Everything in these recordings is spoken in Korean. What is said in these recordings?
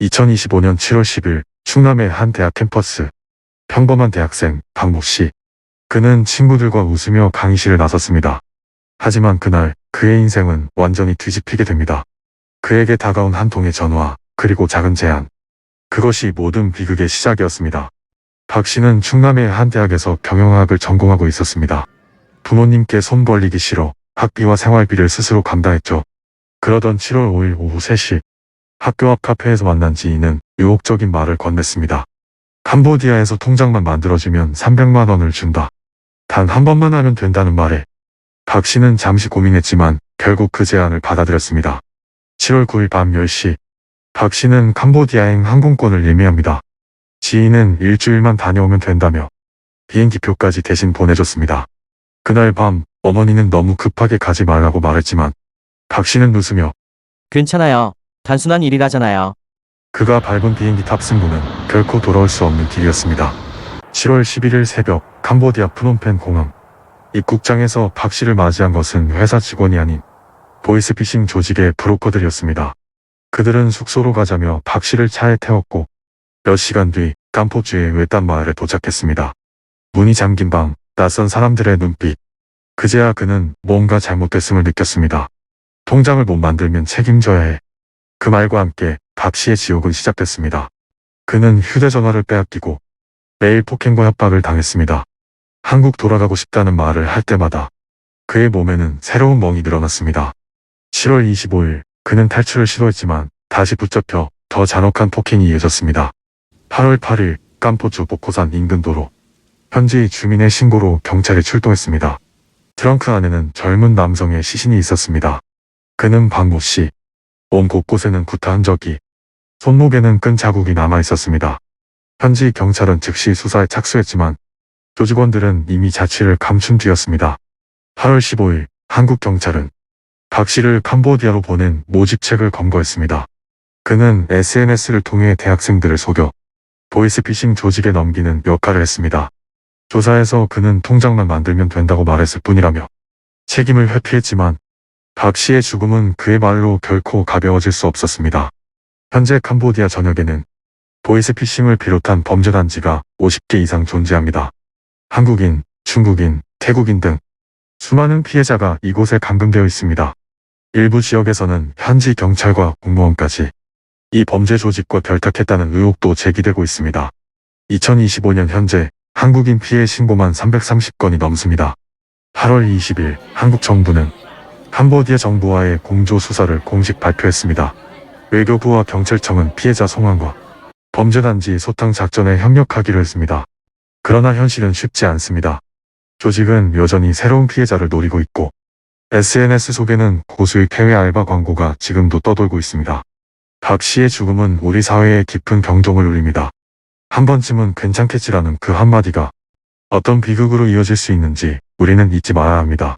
2025년 7월 10일 충남의 한 대학 캠퍼스. 평범한 대학생 박모 씨. 그는 친구들과 웃으며 강의실에 나섰습니다. 하지만 그날 그의 인생은 완전히 뒤집히게 됩니다. 그에게 다가온 한 통의 전화, 그리고 작은 제안. 그것이 모든 비극의 시작이었습니다. 박 씨는 충남의 한 대학에서 경영학을 전공하고 있었습니다. 부모님께 손 벌리기 싫어 학비와 생활비를 스스로 감당했죠. 그러던 7월 5일 오후 3시 학교 앞 카페에서 만난 지인은 유혹적인 말을 건넸습니다. 캄보디아에서 통장만 만들어주면 300만 원을 준다. 단 한 번만 하면 된다는 말에 박 씨는 잠시 고민했지만 결국 그 제안을 받아들였습니다. 7월 9일 밤 10시 박 씨는 캄보디아행 항공권을 예매합니다. 지인은 일주일만 다녀오면 된다며 비행기표까지 대신 보내줬습니다. 그날 밤 어머니는 너무 급하게 가지 말라고 말했지만 박 씨는 웃으며 괜찮아요. 단순한 일이라잖아요. 그가 밟은 비행기 탑승구는 결코 돌아올 수 없는 길이었습니다. 7월 11일 새벽 캄보디아 프놈펜 공항 입국장에서 박 씨를 맞이한 것은 회사 직원이 아닌 보이스피싱 조직의 브로커들이었습니다. 그들은 숙소로 가자며 박 씨를 차에 태웠고 몇 시간 뒤 깜포주의 외딴 마을에 도착했습니다. 문이 잠긴 방, 낯선 사람들의 눈빛. 그제야 그는 뭔가 잘못됐음을 느꼈습니다. 통장을 못 만들면 책임져야 해. 그 말과 함께 박 씨의 지옥은 시작됐습니다. 그는 휴대전화를 빼앗기고 매일 폭행과 협박을 당했습니다. 한국 돌아가고 싶다는 말을 할 때마다 그의 몸에는 새로운 멍이 늘어났습니다. 7월 25일 그는 탈출을 시도했지만 다시 붙잡혀 더 잔혹한 폭행이 이어졌습니다. 8월 8일 깜포주 복호산 인근 도로 현지 주민의 신고로 경찰이 출동했습니다. 트렁크 안에는 젊은 남성의 시신이 있었습니다. 그는 박모 씨. 몸 곳곳에는 구타 흔적이, 손목에는 끈 자국이 남아 있었습니다. 현지 경찰은 즉시 수사에 착수했지만 조직원들은 이미 자취를 감춘 뒤였습니다. 8월 15일 한국 경찰은 박 씨를 캄보디아로 보낸 모집책을 검거했습니다. 그는 SNS를 통해 대학생들을 속여 보이스피싱 조직에 넘기는 역할을 했습니다. 조사에서 그는 통장만 만들면 된다고 말했을 뿐이라며 책임을 회피했지만 박 씨의 죽음은 그의 말로 결코 가벼워질 수 없었습니다. 현재 캄보디아 전역에는 보이스피싱을 비롯한 범죄 단지가 50개 이상 존재합니다. 한국인, 중국인, 태국인 등 수많은 피해자가 이곳에 감금되어 있습니다. 일부 지역에서는 현지 경찰과 공무원까지 이 범죄 조직과 결탁했다는 의혹도 제기되고 있습니다. 2025년 현재 한국인 피해 신고만 330건이 넘습니다. 8월 20일 한국 정부는 캄보디아 정부와의 공조 수사를 공식 발표했습니다. 외교부와 경찰청은 피해자 송환과 범죄단지 소탕 작전에 협력하기로 했습니다. 그러나 현실은 쉽지 않습니다. 조직은 여전히 새로운 피해자를 노리고 있고 SNS 속에는 고수익 해외 알바 광고가 지금도 떠돌고 있습니다. 박 씨의 죽음은 우리 사회에 깊은 경종을 울립니다. 한 번쯤은 괜찮겠지라는 그 한마디가 어떤 비극으로 이어질 수 있는지 우리는 잊지 말아야 합니다.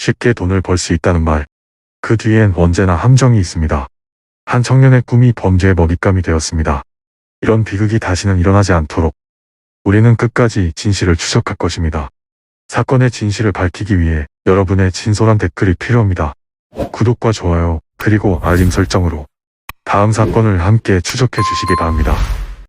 쉽게 돈을 벌 수 있다는 말. 그 뒤엔 언제나 함정이 있습니다. 한 청년의 꿈이 범죄의 먹잇감이 되었습니다. 이런 비극이 다시는 일어나지 않도록 우리는 끝까지 진실을 추적할 것입니다. 사건의 진실을 밝히기 위해 여러분의 진솔한 댓글이 필요합니다. 구독과 좋아요, 그리고 알림 설정으로 다음 사건을 함께 추적해 주시기 바랍니다.